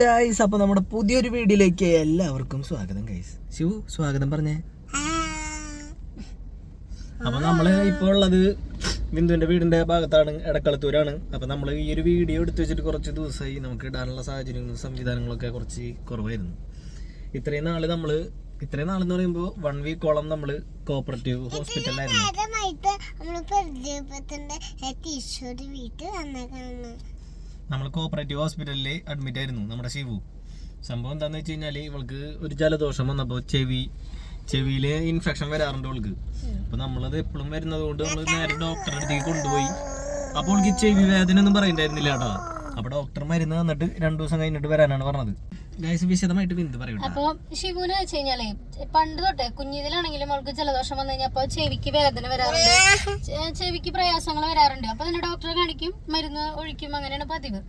Guys അപ്പൊ നമ്മുടെ പുതിയൊരു വീഡിയോയിലേക്ക് എല്ലാവർക്കും സ്വാഗതം ഗൈസ് ശിവു സ്വാഗതം പറഞ്ഞേ. അപ്പൊ നമ്മൾ ഇപ്പൊ ഉള്ളത് ബിന്ദുവിന്റെ വീടിന്റെ ഭാഗത്താണ് എടക്കളത്തൂരാണ്. അപ്പൊ നമ്മൾ ഈ ഒരു വീഡിയോ എടുത്തു വെച്ചിട്ട് കുറച്ച് ദിവസമായി നമുക്ക് ഇടാനുള്ള സാഹചര്യങ്ങളും സംവിധാനങ്ങളൊക്കെ കുറച്ച് കുറവായിരുന്നു. ഇത്രയും നാൾ നമ്മൾ ഇത്രയും നാളെന്ന് പറയുമ്പോൾ വൺ വീക്കോളം നമ്മൾ കോപ്പറേറ്റീവ് ഹോസ്പിറ്റലിലായിരുന്നു നമ്മൾ കോപ്പറേറ്റീവ് ഹോസ്പിറ്റലിൽ അഡ്മിറ്റ് ആയിരുന്നു നമ്മുടെ ശിവു സംഭവം എന്താന്ന് വെച്ച് കഴിഞ്ഞാൽ ഇവൾക്ക് ഒരു ജലദോഷം വന്നപ്പോൾ ചെവി ചെവിയിൽ ഇൻഫെക്ഷൻ വരാറുണ്ട് അവൾക്ക് അപ്പൊ നമ്മളത് എപ്പോഴും വരുന്നത് കൊണ്ട് നമ്മൾ നേരെ ഡോക്ടറെ അടുത്തേക്ക് കൊണ്ടുപോയി. അപ്പോൾ അവൾക്ക് ചെവി വേദന ഒന്നും പറയണ്ടായിരുന്നില്ല കേട്ടോ. അപ്പൊ ഡോക്ടർ മരുന്ന് തന്നിട്ട് രണ്ടു ദിവസം കഴിഞ്ഞിട്ട് വരാനാണ് പറഞ്ഞത്. അപ്പൊ ഷിബുന് വെച്ച് കഴിഞ്ഞാലേ പണ്ട് തൊട്ടേ കുഞ്ഞിതിലാണെങ്കിലും അവൾക്ക് ജലദോഷം വന്നു കഴിഞ്ഞാൽ അപ്പൊ ചെവിക്ക് വേദന വരാറുണ്ട്. ചെവിക്ക് പ്രയാസങ്ങൾ വരാറുണ്ട്. അപ്പൊ തന്നെ ഡോക്ടറെ കാണിക്കും മരുന്ന് ഒഴിക്കും അങ്ങനെയാണ് പതിവ്.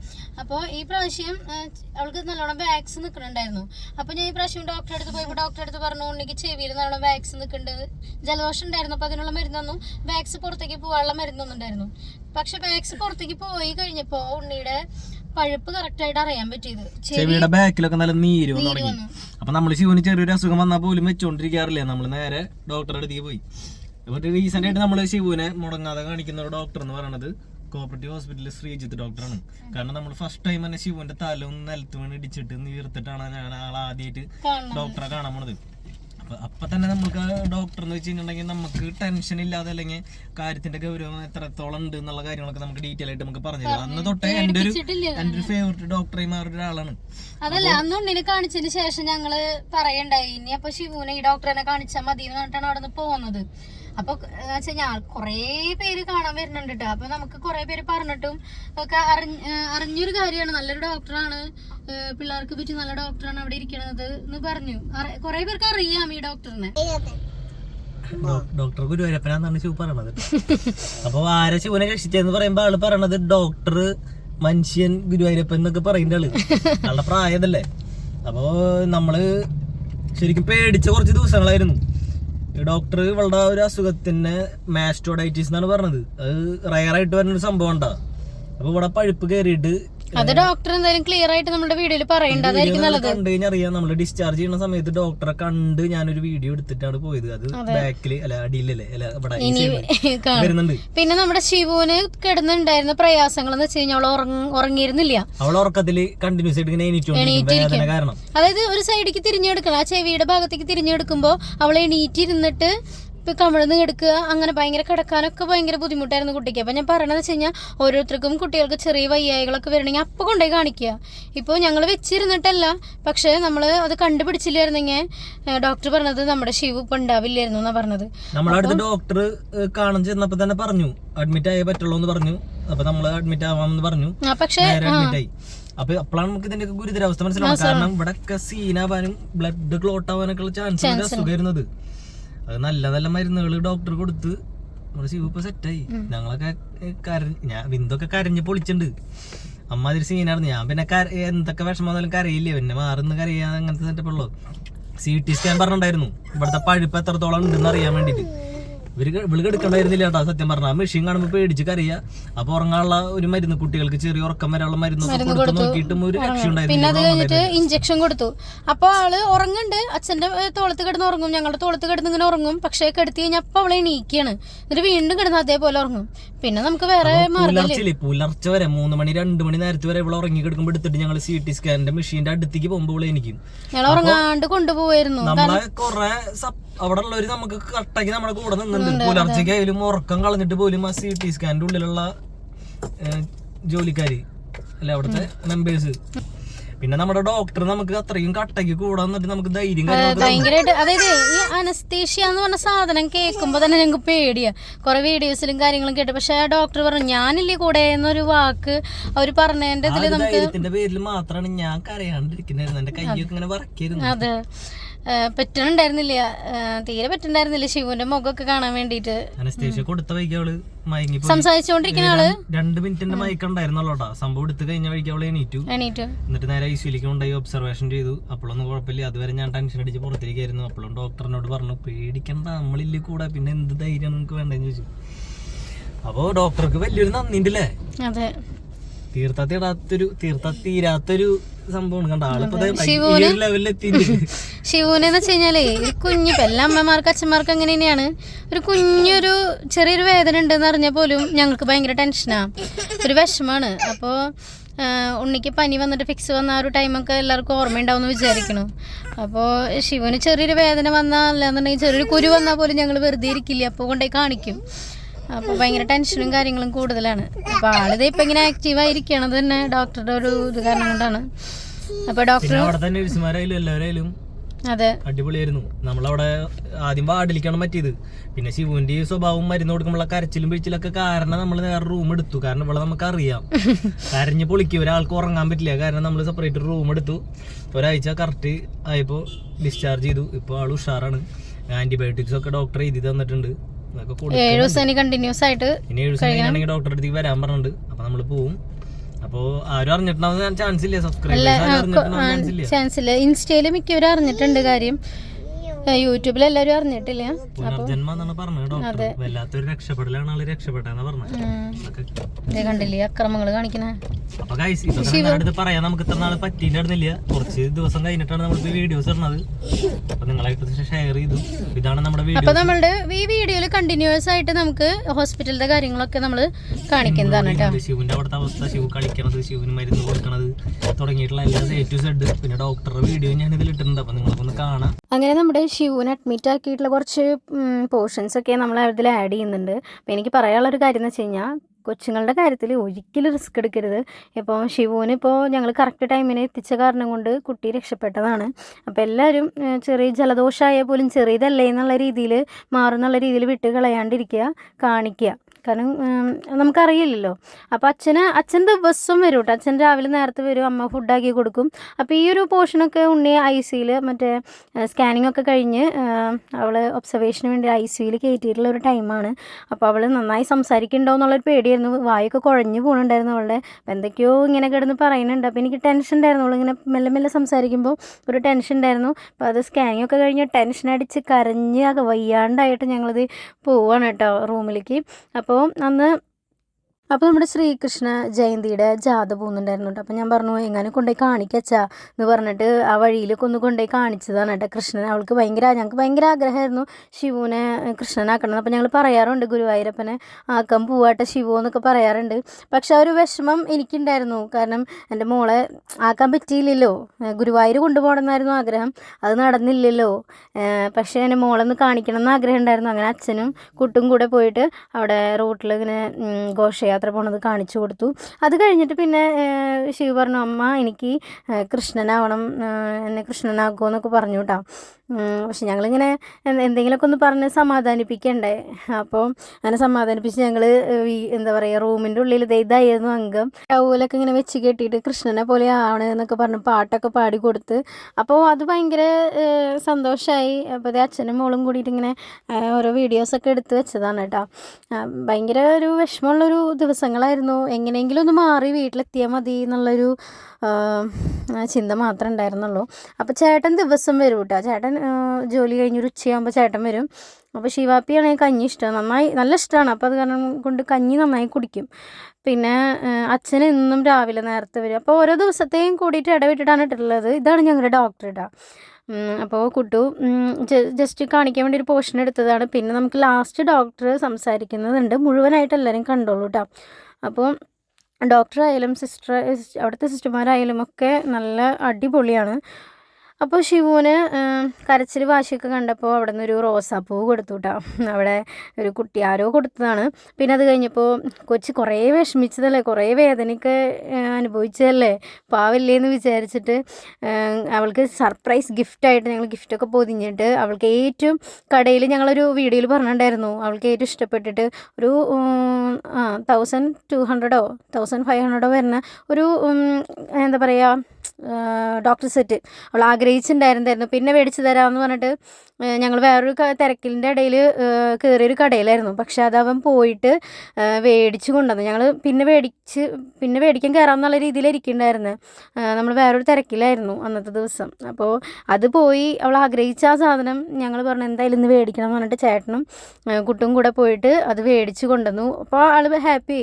അപ്പോൾ ഈ പ്രാവശ്യം അവൾക്ക് നല്ലോണം വാക്സ് നിൽക്കണുണ്ടായിരുന്നു അപ്പൊ ഞാൻ ഈ പ്രാവശ്യം ഡോക്ടറെ അടുത്ത് പോയപ്പോൾ ഡോക്ടറെ അടുത്ത് പറഞ്ഞു ഉണ്ടെങ്കിൽ ചെവിയിൽ നല്ലോണം വാക്സ് നിൽക്കുന്നുണ്ട് ജലദോഷം ഉണ്ടായിരുന്നു അപ്പൊ അതിനുള്ള മരുന്നൊന്നും വാക്സ് പുറത്തേക്ക് പോകാനുള്ള മരുന്നൊന്നും ഉണ്ടായിരുന്നു. പക്ഷെ വാക്സ് പുറത്തേക്ക് പോയി കഴിഞ്ഞപ്പോ ഉണ്ണിയുടെ പഴുപ്പ് കറക്റ്റ് ആയിട്ട് അറിയാൻ പറ്റിയത്. ചെവിയുടെ ബാക്കിലൊക്കെ നല്ല നീര് വന്നു തുടങ്ങി. അപ്പൊ നമ്മൾ ശിവന് ചെറിയൊരു അസുഖം വന്നാൽ പോലും വെച്ചോണ്ടിരിക്കാറില്ല? നമ്മൾ നേരെ ഡോക്ടറെ അടുത്തേക്ക് പോയി. എന്നിട്ട് റീസെന്റ് ആയിട്ട് നമ്മൾ ശിവുവിനെ മുടങ്ങാതെ കാണിക്കുന്ന ഒരു ഡോക്ടർ എന്ന് പറയുന്നത് കോപ്പറേറ്റീവ് ഹോസ്പിറ്റലിൽ ശ്രീജിത്ത് ഡോക്ടറാണ് കാരണം നമ്മൾ ഫസ്റ്റ് ടൈം തന്നെ ശിവന്റെ തല ഒന്ന് നിലത്ത് വീണ് ഇടിച്ചിട്ട് നീർത്തിട്ടാണ് ഞാൻ ആൾ ആദ്യമായിട്ട് ഡോക്ടറെ കാണാൻ പോണത്. അപ്പൊ അപ്പൊ തന്നെ നമുക്ക് ഡോക്ടർ എന്ന് വെച്ചിട്ടുണ്ടെങ്കിൽ നമുക്ക് ടെൻഷൻ ഇല്ലാതെ അല്ലെങ്കിൽ കാര്യത്തിന്റെ ഗൗരവം എത്രത്തോളം ഉണ്ട് എന്നുള്ള കാര്യങ്ങളൊക്കെ നമുക്ക് ഡീറ്റെയിൽ ആയിട്ട് നമുക്ക് പറഞ്ഞു തരാം. അന്ന് തൊട്ടേ എന്റെ ഒരു എന്റെ എന്റെ ഒരു ഫേവററ്റ് ഡോക്ടറിമാരുടെ ഒരാളാണ്. അതല്ല അന്ന് ഉണ്ണിനെ കാണിച്ചതിന് ശേഷം ഞങ്ങൾ പറയണ്ടായി. ഇനി അപ്പൊ ശിവുനെ ഈ ഡോക്ടറിനെ കാണിച്ചാൽ മതി എന്ന് പറഞ്ഞിട്ടാണ് അവിടെ നിന്ന് പോകുന്നത്. അപ്പൊ ഞാൻ കുറേ പേര് കാണാൻ വരുന്നുണ്ട് കേട്ടോ അപ്പൊ നമുക്ക് കുറേ പേര് പറഞ്ഞിട്ടും ഒക്കെ അറിഞ്ഞ അറിഞ്ഞൊരു കാര്യമാണ്. നല്ലൊരു ഡോക്ടറാണ്. പിള്ളേർക്ക് പറ്റി നല്ല ഡോക്ടറാണ് അവിടെ ഇരിക്കണത് എന്ന് പറഞ്ഞു. കുറേ പേർക്ക് അറിയാം ഈ ഡോക്ടറിനെ. ഡോക്ടർ ഗുരുവരപ്പനാന്നാണ് ശിവ പറയണത് അപ്പൊ ആരെ ശിവനെ രക്ഷിച്ചെന്ന് പറയുമ്പോ ആൾ പറയണത് ഡോക്ടർ മനുഷ്യൻ ഗുരുവായൂരപ്പൻ എന്നൊക്കെ പറയുന്ന ആൾ. ആളുടെ പ്രായതല്ലേ അപ്പോ നമ്മൾ ശരിക്കും പേടിച്ച കുറച്ച് ദിവസങ്ങളായിരുന്നു. ഡോക്ടർ ഇവളുടെ ഒരു അസുഖത്തിന് മാസ്റ്റോഡൈറ്റിസ് എന്നാണ് പറഞ്ഞത്. അത് റയറായിട്ട് വരുന്ന ഒരു സംഭവം ഉണ്ടാ. അപ്പോൾ ഇവിടെ പഴുപ്പ് കയറിയിട്ട് അത് ഡോക്ടർ എന്തായാലും ക്ലിയർ ആയിട്ട് നമ്മുടെ വീഡിയോയിൽ പറയണ്ട. അതായിരിക്കും നല്ലത്. കണ്ടു കഴിഞ്ഞാൽ അറിയാം. നമ്മൾ ഡിസ്ചാർജ് ചെയ്യുന്ന സമയത്ത് ഡോക്ടറെ കണ്ട് ഞാനൊരു വീഡിയോ എടുത്തിട്ടാണ് പോയത്. അത് ബാക്കിൽ അല്ല അടിയിലല്ലേ? അല്ല ഇവിടെ വരുന്നുണ്ട്. പിന്നെ നമ്മുടെ ശിവുവിന് കിടന്നുണ്ടായിരുന്ന പ്രയാസങ്ങൾ എന്ന് വെച്ച് കഴിഞ്ഞാൽ അവൾ ഉറങ്ങിയിരുന്നില്ല. അവൾ ഉറക്കത്തിൽ കണ്ടിന്യൂസ് ആയിട്ട് ഇങ്ങനെ കാരണം. അതായത് ഒരു സൈഡിലേക്ക് തിരിഞ്ഞെടുക്കണം. ആ ചെവിയുടെ ഭാഗത്തേക്ക് തിരിഞ്ഞെടുക്കുമ്പോൾ അവൾ എണീറ്റിരുന്നിട്ട് ഇപ്പൊ കമിഴ്ന്ന് കിടക്കുക അങ്ങനെ ഭയങ്കര കിടക്കാനൊക്കെ ഭയങ്കര ബുദ്ധിമുട്ടായിരുന്നു കുട്ടിക്ക്. അപ്പൊ ഞാൻ പറയണത് വെച്ച് കഴിഞ്ഞാൽ ഓരോരുത്തർക്കും കുട്ടികൾക്ക് ചെറിയ വയ്യായികളൊക്കെ വരണമെങ്കിൽ അപ്പൊ കൊണ്ടുപോയി കാണിക്കുക. ഇപ്പോൾ ഞങ്ങൾ വെച്ചിരുന്നിട്ടല്ല പക്ഷേ നമ്മൾ അത് കണ്ടുപിടിച്ചില്ലായിരുന്നെങ്കിൽ ഡോക്ടർ പറഞ്ഞത് നമ്മുടെ ശിവ ഇപ്പൊ ഉണ്ടാവില്ലായിരുന്നു എന്നാ പറഞ്ഞത്. നമ്മളടുത്ത് ഡോക്ടർ കാണാൻ ചെന്നപ്പോ തന്നെ പറഞ്ഞു അഡ്മിറ്റ് ആയേ പറ്റുള്ളൂ എന്ന് പറഞ്ഞു. അപ്പൊ നമ്മൾ അഡ്മിറ്റ് ആവാമെന്ന് പറഞ്ഞു. പക്ഷേ നേരെ അഡ്മിറ്റ് ആയി. അപ്പൊ അപ്പോഴാണ് നമുക്ക് ഇതിന്റെ ഗുരുതരാവസ്ഥ മനസ്സിലാവും കാരണം ഇവിടെ ഒക്കെ സീനാവാനും ബ്ലഡ് ക്ലോട്ട് ആവാനൊക്കെ ഉള്ള ചാൻസ് ഉണ്ട്. അസുഖം വരുന്നത്. അത് നല്ല നല്ല മരുന്നുകൾ ഡോക്ടർ കൊടുത്ത് നമ്മുടെ ശിവ ഇപ്പൊ സെറ്റായി ഞങ്ങളൊക്കെ കരഞ്ഞ് ഞാൻ ബിന്ദൊക്കെ കരഞ്ഞ് പൊളിച്ചിട്ടുണ്ട് അമ്മ അതിൽ സീനായിരുന്നു ഞാൻ പിന്നെ എന്തൊക്കെ വിഷമം വന്നാലും കരയില്ലേ? പിന്നെ മാറുന്ന കരയാ അങ്ങനത്തെ സെറ്റപ്പ് ഉള്ളു. സി ടി സ്കാൻ പറഞ്ഞിട്ടുണ്ടായിരുന്നു. ഇവിടുത്തെ പഴുപ്പ് എത്രത്തോളം ഉണ്ടെന്ന് അറിയാൻ വേണ്ടിട്ട്. എടുക്കണ്ടായിരുന്നില്ല കേട്ടോ സത്യം പറഞ്ഞാൽ ആ മെഷീൻ കാണുമ്പോൾ പേടിച്ച് കറിയ അപ്പൊ ഉറങ്ങാനുള്ള ഒരു മരുന്ന് കുട്ടികൾക്ക് ചെറിയ ഉറക്കം വരാനുള്ള മരുന്ന് കൊടുത്ത് നോക്കിയിട്ടും ഒരു പിന്നെ അത് കഴിഞ്ഞിട്ട് ഇഞ്ചക്ഷൻ കൊടുത്തു. അപ്പൊ ആൾ ഉറങ്ങുന്നുണ്ട് അച്ഛന്റെ തോളത്ത് കിടന്ന് ഉറങ്ങും. ഞങ്ങളുടെ തോളത്ത് കിടന്ന് ഇങ്ങനെ ഉറങ്ങും. പക്ഷേ കിടത്തി കഴിഞ്ഞാൽ അപ്പൊ അവളെ എണീക്കാണ്. എന്നിട്ട് വീണ്ടും കിടന്ന് അതേപോലെ ഉറങ്ങും. പിന്നെ നമുക്ക് വേറെ പുലർച്ച പുലർച്ചയില്ലേ പുലർച്ചെ വരെ മൂന്ന് മണി രണ്ട് മണി നേരത്തെ വരെ ഇവിടെ ഉറങ്ങി കിടക്കുമ്പോൾ എടുത്തിട്ട് ഞങ്ങൾ സി ടി സ്കാനിന്റെ മെഷീന്റെ അടുത്തേക്ക് പോകുമ്പോൾ എനിക്ക് എനിക്കും ഞങ്ങൾ ഉറങ്ങാണ്ട് കൊണ്ടുപോവായിരുന്നു. നമ്മളെ കൊറേ അവിടെ ഉള്ളവര് നമുക്ക് കട്ടാക്കി നമ്മുടെ കൂടെ നിന്നുണ്ട് പുലർച്ചയ്ക്കായാലും ഉറക്കം കളഞ്ഞിട്ട് പോലും ആ സി ടി സ്കാനിന്റെ ഉള്ളിലുള്ള ജോലിക്കാര് അല്ല അവിടുത്തെ മെമ്പേഴ്സ് പിന്നെ നമ്മുടെ ഡോക്ടർ നമുക്ക് അത്രയും കട്ടയ്ക്ക് കൂടെ വന്നിട്ട് നമുക്ക് ധൈര്യം ഭയങ്കരമായിട്ട് അതായത് ഈ അനസ്തേഷ്യ എന്ന് പറഞ്ഞ സാധനം കേൾക്കുമ്പോൾ തന്നെ ഞങ്ങൾക്ക് പേടിയാ. കുറെ വീഡിയോസിലും കാര്യങ്ങളും കേട്ടു. പക്ഷെ ആ ഡോക്ടർ പറഞ്ഞു ഞാനില്ലേ കൂടെ? എന്നൊരു വാക്ക് അവർ പറഞ്ഞതിന്റെ ഇതിൽ നമുക്ക് പേരിൽ മാത്രമാണ് ഞാൻ കരയാണ്ടിരിക്കുന്നത് എന്റെ കൈയൊക്കെ ഇങ്ങനെ വറക്കിയിരുന്നു അതെ. പറ്റണുണ്ടായിരുന്നില്ല. തീരെ പറ്റുന്നുണ്ടായിരുന്നില്ല ശിവന്റെ മുഖമൊക്കെ കാണാൻ വേണ്ടിട്ട് കൊടുത്ത വൈകി സംസാരിച്ചോണ്ടിരിക്കുന്ന ആൾ? രണ്ട് മിനിറ്റിന്റെ മയക്കം ഉണ്ടായിരുന്നല്ലോട്ടാ സംഭവം എടുത്തു കഴിഞ്ഞ വഴിക്ക് അവളെ എണീറ്റു. എണീറ്റു. എന്നിട്ട് നേരെ ഐസിയിലേക്ക് കൊണ്ടുപോയി ഒബ്സർവേഷൻ ചെയ്തു. അപ്പോഴൊന്നും കുഴപ്പമില്ല. അതുവരെ ഞാൻ ടെൻഷൻ അടിച്ച് പുറത്തേക്കായിരുന്നു അപ്പോഴും ഡോക്ടറിനോട് പറഞ്ഞു പേടിക്കണ്ട നമ്മളില്ല കൂടെ? പിന്നെ എന്ത് ധൈര്യം നിങ്ങൾക്ക് വേണ്ടെന്ന് ചോദിച്ചു. അപ്പോ ഡോക്ടർക്ക് വലിയൊരു നന്ദിണ്ടല്ലേ അതെ. തീർത്ത തീരാത്തൊരു തീർത്ത തീരാത്തൊരു സംഭവമാണ്. കണ്ട? ആളിപ്പോ ശിവന് എന്ന് വെച്ച് കഴിഞ്ഞാലേ ഒരു കുഞ്ഞ് എല്ലാ അമ്മമാർക്ക് അച്ഛന്മാർക്ക് അങ്ങനെ തന്നെയാണ്. ഒരു കുഞ്ഞൊരു ചെറിയൊരു വേദന ഉണ്ടെന്ന് അറിഞ്ഞാൽ പോലും ഞങ്ങൾക്ക് ഭയങ്കര ടെൻഷനാ. ഒരു വിഷമാണ്. അപ്പോൾ ഉണ്ണിക്ക് പനി വന്നിട്ട് ഫിക്സ് വന്ന ആ ഒരു ടൈമൊക്കെ എല്ലാവർക്കും ഓർമ്മയുണ്ടാവും എന്ന് വിചാരിക്കണു. അപ്പോൾ ശിവന് ചെറിയൊരു വേദന വന്നാൽ അല്ലാന്നുണ്ടെങ്കിൽ ചെറിയൊരു കുരു വന്നാൽ പോലും ഞങ്ങൾ വെറുതെ ഇരിക്കില്ല? അപ്പോൾ കൊണ്ടുപോയി കാണിക്കും. അപ്പോൾ ഭയങ്കര ടെൻഷനും കാര്യങ്ങളും കൂടുതലാണ്. അപ്പോൾ ആളിത് ഇപ്പം ഇങ്ങനെ ആക്റ്റീവ് ആയിരിക്കണത് തന്നെ ഡോക്ടറുടെ ഒരു ഇത് കാരണം കൊണ്ടാണ്. അപ്പോൾ ഡോക്ടർ എല്ലാവരായാലും അതെ. അടിപൊളിയായിരുന്നു. നമ്മളവിടെ ആദ്യം വാർഡിലേക്കാണ് മറ്റേത് പിന്നെ ശിവുവിന്റെ ഈ സ്വഭാവം മരുന്ന് കൊടുക്കുമ്പോൾ കരച്ചിലും പിഴിച്ചിലൊക്കെ കാരണം നമ്മൾ വേറെ റൂം എടുത്തു. കാരണം ഇവിടെ നമുക്ക് അറിയാം കരഞ്ഞ് പൊളിക്കും. ഒരാൾക്ക് ഉറങ്ങാൻ പറ്റില്ല. കാരണം നമ്മൾ സെപ്പറേറ്റ് റൂം എടുത്തു. ഒരാഴ്ച കറക്റ്റ് ആയപ്പോൾ ഡിസ്ചാർജ് ചെയ്തു. ഇപ്പോൾ ആൾ ഉഷാറാണ്. ആന്റിബയോട്ടിക്സ് ഒക്കെ ഡോക്ടർ എഴുതി തന്നിട്ടുണ്ട്. ഏഴ് ദിവസം ഇനി കണ്ടിന്യൂസ് ആയിട്ട് ഇനി ഏഴ് ദിവസം ഡോക്ടറെ അടുത്തേക്ക് വരാൻ പറഞ്ഞിട്ടുണ്ട്. അപ്പൊ നമ്മൾ പോവും. അപ്പോ ആരും അറിഞ്ഞിട്ടുണ്ടാവുന്ന ചാൻസ് ഇല്ല. സബ്സ്ക്രൈബ് ചാൻസ് ഇല്ല. ഇൻസ്റ്റയിൽ മിക്കവരും അറിഞ്ഞിട്ടുണ്ട് കാര്യം. യൂട്യൂബിൽ എല്ലാവരും അറിഞ്ഞിട്ടില്ല. ഡോക്ടർ. വല്ലാത്തൊരു രക്ഷപ്പെടലാണ് ആൾ രക്ഷപ്പെട്ടെന്ന് പറഞ്ഞത്. അതൊക്കെ ഇതേ കണ്ടില്ലേ അക്രമങ്ങൾ കാണിക്കണേ. അപ്പൊ ഗൈസ് ഇപ്പൊ തന്നെ നിങ്ങളുടെ അടുത്ത് പറയാൻ നമുക്ക് ഇത്ര നാൾ പറ്റിയിട്ടുണ്ടായിരുന്നില്ല കുറച്ച് ദിവസം കഴിഞ്ഞിട്ടാണ് നമ്മളിപ്പോ വീഡിയോസ് ഇടുന്നത്. അപ്പൊ നിങ്ങളായിട്ട് ഷെയർ ചെയ്തു. ഇതാണ് നമ്മുടെ അപ്പൊ വീഡിയോ നമ്മളുടെ ഈ വീഡിയോയിൽ കണ്ടിന്യൂസ് ആയിട്ട് നമുക്ക് ഹോസ്പിറ്റലിലെ കാര്യങ്ങളൊക്കെ നമ്മൾ കാണിക്കുന്നതാണ് കേട്ടോ. ശിവന്റെ അവിടുത്തെ അവസ്ഥ ശിവ കളിക്കണത് ശിവന് മരുന്ന് കൊടുക്കണത് തുടങ്ങിയിട്ടുള്ള എല്ലാ എ ടു സെഡ് പിന്നെ ഡോക്ടറുടെ വീഡിയോ ഞാൻ ഇതിൽ ഇട്ടിട്ടുണ്ട്. അപ്പൊ നിങ്ങൾക്കൊന്ന് കാണാം. അങ്ങനെ നമ്മുടെ ശിവുവിനെ അഡ്മിറ്റ് ആക്കിയിട്ടുള്ള കുറച്ച് പോർഷൻസ് ഒക്കെ നമ്മൾ അതിൽ ആഡ് ചെയ്യുന്നുണ്ട്. അപ്പോൾ എനിക്ക് പറയാനുള്ളൊരു കാര്യം എന്ന് വെച്ച് കഴിഞ്ഞാൽ കൊച്ചുങ്ങളുടെ കാര്യത്തിൽ ഒരിക്കലും റിസ്ക് എടുക്കരുത്. ഇപ്പോൾ ശിവുവിന് ഇപ്പോൾ ഞങ്ങൾ കറക്റ്റ് ടൈമിന് എത്തിച്ച കാരണം കൊണ്ട് കുട്ടി രക്ഷപ്പെട്ടതാണ്. അപ്പോൾ എല്ലാവരും ചെറിയ ജലദോഷമായ പോലും ചെറിയതല്ലേ എന്നുള്ള രീതിയിൽ മാറുന്നുള്ള രീതിയിൽ വിട്ട് കളയാണ്ടിരിക്കുക കാണിക്കുക. കാരണം നമുക്കറിയില്ലല്ലോ. അപ്പോൾ അച്ഛന് അച്ഛൻ ദിവസം വരും കേട്ടോ അച്ഛൻ രാവിലെ നേരത്തെ വരും അമ്മ ഫുഡാക്കി കൊടുക്കും. അപ്പോൾ ഈ ഒരു പോർഷനൊക്കെ ഉണ്ണി ഐ സിയിൽ മറ്റേ സ്കാനിങ് ഒക്കെ കഴിഞ്ഞ് അവൾ ഒബ്സർവേഷന് വേണ്ടി ഐ സിയിൽ കയറ്റിയിട്ടുള്ള ഒരു ടൈമാണ് അപ്പോൾ അവൾ നന്നായി സംസാരിക്കുന്നുണ്ടോ എന്നുള്ളൊരു പേടിയായിരുന്നു. വായൊക്കെ കുഴഞ്ഞു പോകുന്നുണ്ടായിരുന്നു അവളുടെ. അപ്പോൾ എന്തൊക്കെയോ ഇങ്ങനെ കിടന്ന് പറയുന്നുണ്ട്. അപ്പോൾ എനിക്ക് ടെൻഷൻ ഉണ്ടായിരുന്നു. അവൾ ഇങ്ങനെ മെല്ലെ മെല്ലെ സംസാരിക്കുമ്പോൾ ഒരു ടെൻഷൻ ഉണ്ടായിരുന്നു. അപ്പോൾ അത് സ്കാനിങ് ഒക്കെ കഴിഞ്ഞ് ടെൻഷൻ അടിച്ച് കരഞ്ഞ് വയ്യാണ്ടായിട്ട് ഞങ്ങളത് പോവാണ് കേട്ടോ റൂമിലേക്ക് അപ്പോൾ അന്ന് അപ്പോൾ നമ്മുടെ ശ്രീകൃഷ്ണ ജയന്തിയുടെ ജാഥ പോകുന്നുണ്ടായിരുന്നു കേട്ടോ അപ്പോൾ ഞാൻ പറഞ്ഞു എങ്ങനെ കൊണ്ടുപോയി കാണിക്കച്ചാ എന്ന് പറഞ്ഞിട്ട് ആ വഴിയിലൊക്കെ ഒന്ന് കൊണ്ടുപോയി കാണിച്ചതാണ് കേട്ടോ കൃഷ്ണൻ അവൾക്ക് ഭയങ്കര ഞങ്ങൾക്ക് ഭയങ്കര ആഗ്രഹമായിരുന്നു ശിവുവിനെ കൃഷ്ണനാക്കണം അപ്പോൾ ഞങ്ങൾ പറയാറുണ്ട് ഗുരുവായൂരപ്പനെ ആക്കാൻ പോവാട്ടെ ശിവു എന്നൊക്കെ പറയാറുണ്ട്. പക്ഷെ ആ ഒരു വിഷമം എനിക്കുണ്ടായിരുന്നു. കാരണം എന്റെ മോളെ ആക്കാൻ പറ്റിയില്ലല്ലോ. ഗുരുവായൂർ കൊണ്ടുപോകണമെന്നായിരുന്നു ആഗ്രഹം. അത് നടന്നില്ലല്ലോ. പക്ഷേ എന്റെ മോളൊന്ന് കാണിക്കണം എന്ന് ആഗ്രഹം ഉണ്ടായിരുന്നു അങ്ങനെ അച്ഛനും കുട്ടും കൂടെ പോയിട്ട് അവിടെ റോട്ടിൽ ഇങ്ങനെ ഉം, ഘോഷയാത്ര പോണത് കാണിച്ചു കൊടുത്തു. അത് കഴിഞ്ഞിട്ട് പിന്നെ ശിവ പറഞ്ഞു അമ്മ എനിക്ക് കൃഷ്ണനാവണം എന്നെ കൃഷ്ണനാക്കുമോ എന്നൊക്കെ പറഞ്ഞു കേട്ടോ. പക്ഷെ ഞങ്ങളിങ്ങനെ എന്ത് എന്തെങ്കിലുമൊക്കെ ഒന്ന് പറഞ്ഞ് സമാധാനിപ്പിക്കണ്ടേ? അപ്പോൾ അങ്ങനെ സമാധാനിപ്പിച്ച് ഞങ്ങൾ എന്താ പറയുക റൂമിന്റെ ഉള്ളിൽ ഇതായിരുന്നു അംഗം ടൗലൊക്കെ ഇങ്ങനെ വെച്ച് കെട്ടിയിട്ട് കൃഷ്ണനെ പോലെ ആണ് എന്നൊക്കെ പറഞ്ഞ് പാട്ടൊക്കെ പാടി കൊടുത്ത്. അപ്പോൾ അത് ഭയങ്കര സന്തോഷമായി അപ്പോൾ അച്ഛനും മോളും കൂടിയിട്ട് ഇങ്ങനെ ഓരോ വീഡിയോസൊക്കെ എടുത്ത് വെച്ചതാണ് കേട്ടോ. ഭയങ്കര ഒരു വിഷമമുള്ളൊരു ദിവസങ്ങളായിരുന്നു. എങ്ങനെയെങ്കിലും ഒന്ന് മാറി വീട്ടിലെത്തിയാൽ മതി എന്നുള്ളൊരു ചിന്ത മാത്രമേ ഉണ്ടായിരുന്നുള്ളൂ. അപ്പോൾ ചേട്ടൻ ദിവസം വരും കേട്ടോ. ചേട്ടൻ ജോലി കഴിഞ്ഞൊരു ഉച്ചയാകുമ്പോൾ ചേട്ടൻ വരും. അപ്പോൾ ശിവാപ്പിയാണെങ്കിൽ കഞ്ഞി ഇഷ്ടമാണ്. നന്നായി നല്ല ഇഷ്ടമാണ്. അപ്പോൾ അത് കാരണം കൊണ്ട് കഞ്ഞി നന്നായി കുടിക്കും. പിന്നെ അച്ഛൻ എന്നും രാവിലെ നേരത്തെ വരും. അപ്പോൾ ഓരോ ദിവസത്തെയും കൂടിയിട്ട് ഇടവിട്ടിട്ടാണ് ഇട്ടിട്ടുള്ളത്. ഇതാണ് ഞങ്ങളുടെ ഡോക്ടർ ഇട്ടാ അപ്പോൾ കുട്ടു ജസ്റ്റ് കാണിക്കാൻ വേണ്ടി ഒരു പോർഷൻ എടുത്തതാണ്. പിന്നെ നമുക്ക് ലാസ്റ്റ് ഡോക്ടർ സംസാരിക്കുന്നതുണ്ട്. മുഴുവനായിട്ട് എല്ലാവരും കണ്ടോളൂ കേട്ടോ അപ്പോൾ ഡോക്ടറായാലും സിസ്റ്റർ അവിടുത്തെ സിസ്റ്റർമാരായാലും ഒക്കെ നല്ല അടിപൊളിയാണ്. അപ്പോൾ ശിവുവിന് കരച്ചിൽ വാശിയൊക്കെ കണ്ടപ്പോൾ അവിടെ നിന്ന് ഒരു റോസാപ്പൂ കൊടുത്തു കേട്ടോ അവിടെ ഒരു കുട്ടി ആരോ കൊടുത്തതാണ്. പിന്നെ അത് കഴിഞ്ഞപ്പോൾ കൊച്ച് കുറേ വിഷമിച്ചതല്ലേ കുറേ വേദനയൊക്കെ അനുഭവിച്ചതല്ലേ? പാവില്ലേ എന്ന് വിചാരിച്ചിട്ട് അവൾക്ക് സർപ്രൈസ് ഗിഫ്റ്റായിട്ട് ഞങ്ങൾ ഗിഫ്റ്റൊക്കെ പൊതിഞ്ഞിട്ട് അവൾക്ക് ഏറ്റവും കടയിൽ ഞങ്ങളൊരു വീഡിയോയിൽ പറഞ്ഞിട്ടുണ്ടായിരുന്നു. അവൾക്ക് ഏറ്റവും ഇഷ്ടപ്പെട്ടിട്ട് ഒരു തൗസൻഡ് ടു ഹൺഡ്രഡോ തൗസൻഡ് ഫൈവ് ഹൺഡ്രഡോ വരുന്ന ഒരു എന്താ പറയുക ഡോക്ടർ സെറ്റ് അവൾ ആഗ്രഹിച്ചിട്ടുണ്ടായിരുന്നായിരുന്നു പിന്നെ മേടിച്ച് തരാമെന്ന് പറഞ്ഞിട്ട് ഞങ്ങൾ വേറൊരു തിരക്കിലിന്റെ ഇടയിൽ കയറിയൊരു കടയിലായിരുന്നു. പക്ഷെ അത് അവൻ പോയിട്ട് മേടിച്ച് കൊണ്ടുവന്നു. ഞങ്ങൾ പിന്നെ മേടിച്ച് പിന്നെ മേടിക്കാൻ കയറാമെന്നുള്ള രീതിയിലിരിക്കുന്നുണ്ടായിരുന്നു നമ്മൾ വേറൊരു തിരക്കിലായിരുന്നു അന്നത്തെ ദിവസം. അപ്പോൾ അത് പോയി അവൾ ആഗ്രഹിച്ച ആ സാധനം ഞങ്ങൾ പറഞ്ഞു എന്തായാലും ഇന്ന് മേടിക്കണം എന്ന് പറഞ്ഞിട്ട് ചേട്ടനും കുട്ടും കൂടെ പോയിട്ട് അത് മേടിച്ച് കൊണ്ടുവന്നു. അപ്പോൾ ആൾ ഹാപ്പി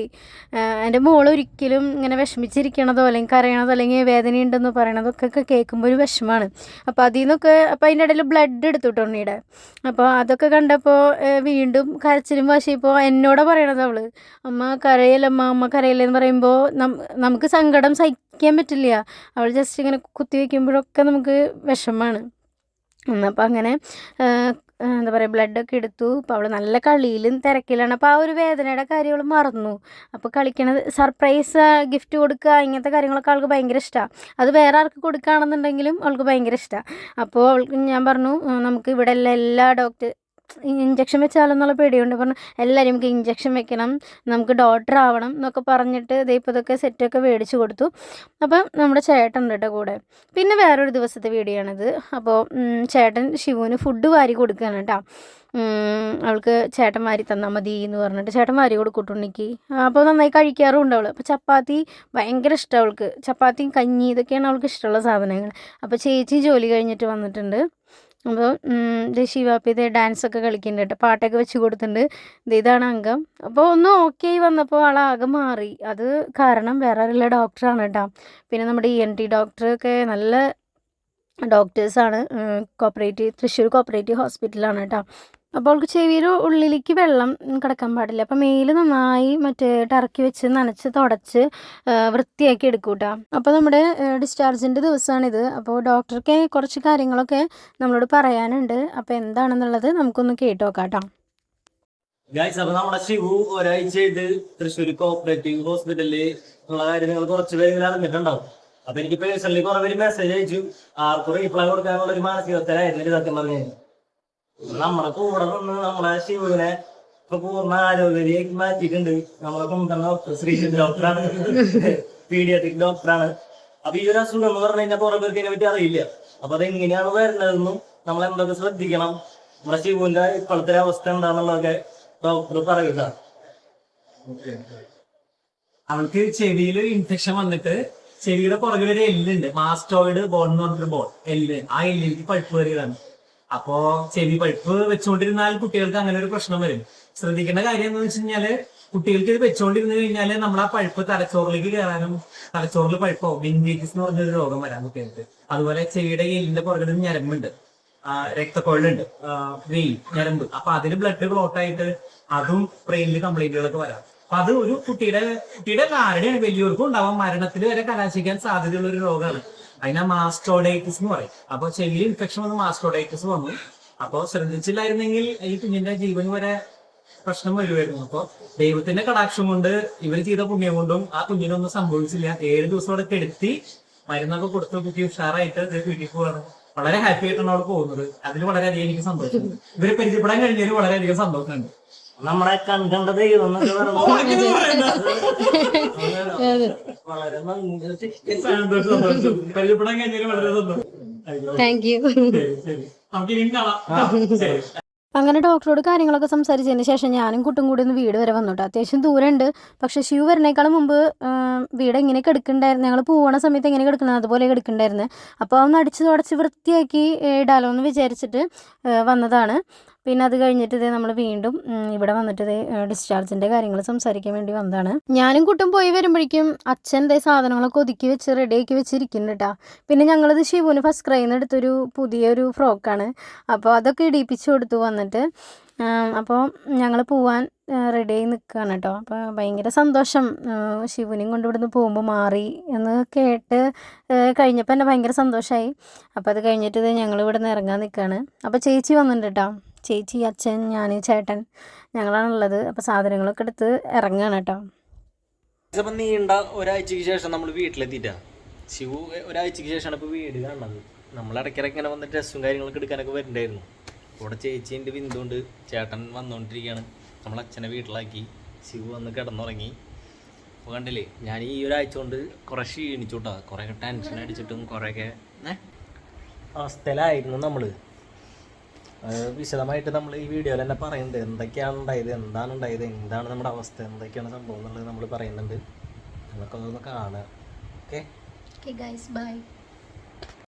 എന്റെ മോൾ ഒരിക്കലും ഇങ്ങനെ വിഷമിച്ചിരിക്കണതോ അല്ലെങ്കിൽ കരയണതോ അല്ലെങ്കിൽ വേദനയുണ്ടെന്ന് പറയണതൊക്കെ കേൾക്കുമ്പോൾ ഒരു വിഷമമാണ് അപ്പോൾ അതിൽ നിന്നൊക്കെ അപ്പോൾ അതിന്റെ ഇടയിൽ ബ്ലഡ് എടുത്തു കേട്ടോ ഉണ്ണിയുടെ അപ്പോൾ അതൊക്കെ കണ്ടപ്പോൾ വീണ്ടും കരച്ചിലും ഇപ്പോൾ എന്നോട് പറയണത് അവൾ. അമ്മ കരയല്ലമ്മ അമ്മ? കരയല്ലേ? എന്ന് പറയുമ്പോൾ നമുക്ക് സങ്കടം സഹിക്കാൻ പറ്റില്ല. അവൾ ജസ്റ്റ് ഇങ്ങനെ കുത്തി വയ്ക്കുമ്പോഴൊക്കെ നമുക്ക് വിഷമമാണ് എന്നപ്പോൾ അങ്ങനെ എന്താ പറയുക ബ്ലഡൊക്കെ എടുത്തു. അപ്പോൾ അവൾ നല്ല കളിയിലും തിരക്കിലാണ്. അപ്പോൾ ആ ഒരു വേദനയുടെ കാര്യം അവൾ മറന്നു. അപ്പോൾ കളിക്കണത് സർപ്രൈസ് ഗിഫ്റ്റ് കൊടുക്കുക ഇങ്ങനത്തെ കാര്യങ്ങളൊക്കെ അവൾക്ക് ഭയങ്കര ഇഷ്ടമാണ് അത് വേറെ ആർക്ക് കൊടുക്കുകയാണെന്നുണ്ടെങ്കിലും അവൾക്ക് ഭയങ്കര ഇഷ്ടമാണ് അപ്പോൾ അവൾക്ക് ഞാൻ പറഞ്ഞു നമുക്ക് ഇവിടെ എല്ലാ ഡോക്ടർ ഇഞ്ചക്ഷൻ വെച്ചാലെന്നുള്ള പേടിയുണ്ട്. പറഞ്ഞു എല്ലാവരും നമുക്ക് ഇഞ്ചക്ഷൻ വെക്കണം നമുക്ക് ഡോക്ടർ ആവണം എന്നൊക്കെ പറഞ്ഞിട്ട് ഇപ്പോൾ ഇതൊക്കെ സെറ്റൊക്കെ മേടിച്ചു കൊടുത്തു. അപ്പം നമ്മുടെ ചേട്ടൻ ഉണ്ട് കേട്ടോ കൂടെ. പിന്നെ വേറൊരു ദിവസത്തെ വീഡിയോ ആണിത്. അപ്പോൾ ചേട്ടൻ ശിവുവിന് ഫുഡ് വാരി കൊടുക്കുകയാണ് കേട്ടോ അവൾക്ക് ചേട്ടൻ വാരി തന്നാൽ മതി എന്ന് പറഞ്ഞിട്ട് ചേട്ടൻ വാരി കൊടുക്കൂട്ടുണ്ണിക്ക് അപ്പോൾ നന്നായി കഴിക്കാറുണ്ട് അവൾ അപ്പോൾ ചപ്പാത്തി ഭയങ്കര ഇഷ്ടം അവൾക്ക്. ചപ്പാത്തിയും കഞ്ഞി ഇതൊക്കെയാണ് അവൾക്ക് ഇഷ്ടമുള്ള സാധനങ്ങൾ. അപ്പോൾ ചേച്ചി ജോലി കഴിഞ്ഞിട്ട് വന്നിട്ടുണ്ട്. അപ്പോൾ ഇത് ശിവാപ്പി ഇത് ഡാൻസ് ഒക്കെ കളിക്കുന്നുണ്ട് കേട്ടോ. പാട്ടൊക്കെ വെച്ച് കൊടുത്തിട്ടുണ്ട്. ഇത് ഇതാണ് അംഗം. അപ്പോൾ ഒന്ന് ഓക്കെ ആയി വന്നപ്പോൾ ആളാകെ മാറി. അത് കാരണം വേറെ ഉള്ള ഡോക്ടറാണ് കേട്ടോ. പിന്നെ നമ്മുടെ ഇ എൻ ടി ഡോക്ടറൊക്കെ നല്ല ഡോക്ടേഴ്സാണ് കോപ്പറേറ്റീവ് തൃശ്ശൂർ കോപ്പറേറ്റീവ് ഹോസ്പിറ്റലാണ് കേട്ടോ. അപ്പോൾ അവൾക്ക് ചെവിയിൽ ഉള്ളിലേക്ക് വെള്ളം കിടക്കാൻ പാടില്ല. അപ്പോൾ മേൽ നന്നായി മറ്റേ ടറക്കി വെച്ച് നനച്ച് തുടച്ച് വൃത്തിയാക്കി എടുക്കും കേട്ടോ. അപ്പോൾ നമ്മുടെ ഡിസ്ചാർജിന്റെ ദിവസമാണിത്. അപ്പോൾ ഡോക്ടർക്ക് കുറച്ച് കാര്യങ്ങളൊക്കെ നമ്മളോട് പറയാനുണ്ട്. അപ്പോൾ എന്താണെന്നുള്ളത് നമുക്കൊന്ന് കേട്ട് നോക്കാം കേട്ടോ. ഗൈസ് അപ്പൊ നമ്മുടെ ശിവു ഒരാഴ്ച ഇത് തൃശ്ശൂർ കോപ്പറേറ്റീവ് ഹോസ്പിറ്റലിൽ ഉള്ള കാര്യങ്ങൾ കുറച്ച് പേര് അറിഞ്ഞിട്ടുണ്ടാവും. അപ്പൊ എനിക്ക് പേഴ്സണലി കുറെ പേര് മെസ്സേജ് അയച്ചു. ആർക്കും റീപ്ലൈ കൊടുക്കാനുള്ള ഒരു മാനസികത്തിലായിരുന്നു ഒരു സത്യം പറഞ്ഞു നമ്മളെ കൂടെ നിന്ന് നമ്മളെ ശിവനെ പൂർണ ആരോഗ്യത്തിലേക്ക് മാറ്റിയിട്ടുണ്ട്. നമ്മളെ കൊണ്ടുവന്ന ഡോക്ടർ ശ്രീജിത് ഡോക്ടറാണ് പീഡിയാട്രിക് ഡോക്ടറാണ് അപ്പൊ ഈ ഒരു അസുഖം എന്ന് പറഞ്ഞു കഴിഞ്ഞാൽ കുറെ പേർക്ക് ഇതിനെ പറ്റി അറിയില്ല. അപ്പൊ അത് എങ്ങനെയാണ് വരുന്നതെന്നും നമ്മൾ എന്തൊക്കെ ശ്രദ്ധിക്കണം? നമ്മുടെ ശിവുവിന്റെ ഇപ്പോഴത്തെ അവസ്ഥ എന്താണെന്നുള്ളതൊക്കെ ഡോക്ടർ പറയുക. അവൾക്ക് ചെവിയിൽ ഇൻഫെക്ഷൻ വന്നിട്ട് ചെവിയുടെ പുറകിലൊരു എല്ലുണ്ട് മാസ്റ്റോയിഡ് ബോൺ എന്ന് പറഞ്ഞിട്ട് ബോൺ എല്ല് ആ എല്ലിലേക്ക് പഴുപ്പ് കയറിയതാണ് അപ്പോ ചെവി പഴുപ്പ് വെച്ചുകൊണ്ടിരുന്നാൽ കുട്ടികൾക്ക് അങ്ങനെ ഒരു പ്രശ്നം വരും. ശ്രദ്ധിക്കേണ്ട കാര്യം എന്താണെന്ന് വെച്ച് കഴിഞ്ഞാൽ കുട്ടികൾക്ക് ഇത് വെച്ചുകൊണ്ടിരുന്നു കഴിഞ്ഞാൽ നമ്മൾ ആ പഴുപ്പ് തലച്ചോറിലേക്ക് കയറാനും തലച്ചോറിൽ പഴുപ്പോ മെനിഞ്ചൈറ്റിസ് എന്ന് പറഞ്ഞൊരു രോഗം വരാൻ കുട്ടികൾക്ക്. അതുപോലെ ചെവിയുടെ എല്ലിന്റെ പുറകിൽ ഞരമ്പുണ്ട്. രക്തക്കൊള്ളുണ്ട് വെയിൽ ഞരമ്പ്. അപ്പൊ അതിന് ബ്ലഡ് ക്ലോട്ട് ആയിട്ട് അതും ബ്രെയിനിൽ കംപ്ലൈന്റുകളൊക്കെ വരാം. അപ്പൊ അത് ഒരു കുട്ടിയുടെ കുട്ടിയുടെ കാരണയാണ് വലിയവർക്കും ഉണ്ടാവാം. മരണത്തിൽ വരെ കലാശിക്കാൻ സാധ്യതയുള്ള ഒരു രോഗമാണ്. അതിനാ മാസ്റ്റോഡൈറ്റിസ് എന്ന് പറയും. അപ്പൊ ചെവിയിൽ ഇൻഫെക്ഷൻ വന്ന് മാസ്റ്റോഡൈറ്റിസ് വന്നു. അപ്പൊ ശ്രദ്ധിച്ചില്ലായിരുന്നെങ്കിൽ ഈ കുഞ്ഞിന്റെ ജീവൻ വരെ പ്രശ്നം വരുമായിരുന്നു അപ്പൊ ദൈവത്തിന്റെ കടാക്ഷം കൊണ്ട് ഇവർ ചെയ്ത പുണ്യം കൊണ്ടും ആ കുഞ്ഞിനൊന്നും സംഭവിച്ചില്ല. ഏഴ് ദിവസം അവിടെ കെടുത്തി മരുന്നൊക്കെ കൊടുത്ത് കുട്ടി ഉഷാറായിട്ട് വീട്ടിൽ പോവാണ്. വളരെ ഹാപ്പി ആയിട്ടാണ് അവിടെ പോകുന്നത്. അതിൽ വളരെയധികം എനിക്ക് സന്തോഷമുണ്ട്. ഇവരെ പരിചയപ്പെടാൻ കഴിഞ്ഞതിൽ വളരെയധികം സന്തോഷമുണ്ട്. നമ്മളെ കണ്ട താങ്ക് യു അങ്ങനെ ഡോക്ടറോട് കാര്യങ്ങളൊക്കെ സംസാരിച്ചതിന് ശേഷം ഞാനും കുട്ടും കൂടി ഒന്ന് വീട് വരെ വന്നു കേട്ടോ അത്യാവശ്യം ദൂരമുണ്ട്. പക്ഷേ ശിവ വരുന്നേക്കാളും മുമ്പ് വീട് എങ്ങനെ എടുക്കണ്ടായിരുന്നു? ഞങ്ങൾ പോകണ സമയത്ത് എങ്ങനെ കിടക്കുന്നത് അതുപോലെ എടുക്കണ്ടായിരുന്നു. അപ്പോൾ ഒന്ന് അടിച്ച് തുടച്ച് വൃത്തിയാക്കി ഇടാലോ എന്ന് വിചാരിച്ചിട്ട് വന്നതാണ്. പിന്നെ അത് കഴിഞ്ഞിട്ട് ഇതേ നമ്മൾ വീണ്ടും ഇവിടെ വന്നിട്ട് ഇതേ ഡിസ്ചാർജിന്റെ കാര്യങ്ങൾ സംസാരിക്കാൻ വേണ്ടി വന്നതാണ്. ഞാനും കുട്ടും പോയി വരുമ്പോഴേക്കും അച്ഛൻ ഇതേ സാധനങ്ങളൊക്കെ ഒതുക്കി വെച്ച് റെഡിയാക്കി വെച്ചിരിക്കുന്നുണ്ട് കേട്ടോ പിന്നെ ഞങ്ങളിത് ശിവുവിന് ഫസ്റ്റ് ക്രൈയിൽ നിന്ന് എടുത്തൊരു പുതിയൊരു ഫ്രോക്കാണ് അപ്പോൾ അതൊക്കെ ഇടിപ്പിച്ച് കൊടുത്തു വന്നിട്ട് അപ്പോൾ ഞങ്ങൾ പോവാൻ റെഡിയായി നിൽക്കുകയാണ് കേട്ടോ അപ്പോൾ ഭയങ്കര സന്തോഷം ശിവനെയും കൊണ്ട് ഇവിടുന്ന് പോകുമ്പോൾ മാറി എന്ന് കേട്ട് കഴിഞ്ഞപ്പോൾ എന്നെ ഭയങ്കര സന്തോഷമായി അപ്പോൾ അത് കഴിഞ്ഞിട്ട് ഞങ്ങൾ ഇവിടെ നിന്ന് ഇറങ്ങാൻ നിൽക്കുകയാണ് അപ്പോൾ ചേച്ചി വന്നിട്ടുണ്ട് കേട്ടോ ചേച്ചി അച്ഛൻ ഞാൻ ചേട്ടൻ ഞങ്ങളാണുള്ളത്. അപ്പോൾ സാധനങ്ങളൊക്കെ എടുത്ത് ഇറങ്ങുകയാണ് കേട്ടോ. നീണ്ട ഒരാഴ്ചക്ക് ശേഷം നമ്മൾ വീട്ടിലെത്തിയിട്ടാ? ശിവു ഒരാഴ്ചക്ക് ശേഷമാണ് ഇപ്പൊ വീട് കാണുന്നത്. നമ്മൾ ഇടയ്ക്കിടയ്ക്ക് ഇങ്ങനെ വന്നിട്ട് ഡ്രസ്സും കാര്യങ്ങളൊക്കെ എടുക്കാനൊക്കെ വരുന്നുണ്ടായിരുന്നു ഇവിടെ ചേച്ചീന്റെ ബിന്ദുണ്ട് ചേട്ടൻ വന്നുകൊണ്ടിരിക്കുകയാണ് നമ്മൾ അച്ഛനെ വീട്ടിലാക്കി. ശിവ വന്ന് കിടന്നുറങ്ങി. അപ്പോൾ കണ്ടില്ലേ ഞാൻ ഈ ഒരാഴ്ച കൊണ്ട് കുറേ ക്ഷീണിച്ചു കേട്ടോ. കുറേയൊക്കെ ടെൻഷൻ അടിച്ചിട്ടും കുറേയൊക്കെ അവസ്ഥയിലായിരുന്നു നമ്മൾ വിശദമായിട്ട് നമ്മൾ ഈ വീഡിയോയിൽ തന്നെ പറയുന്നുണ്ട്. എന്തൊക്കെയാണ് ഉണ്ടായത്? എന്താണ് ഉണ്ടായത്? എന്താണ് നമ്മുടെ അവസ്ഥ? എന്തൊക്കെയാണ് സംഭവം എന്നുള്ളത് നമ്മൾ പറയുന്നുണ്ട്. നിങ്ങളൊക്കെ അതൊന്ന് കാണുക. Okay guys bye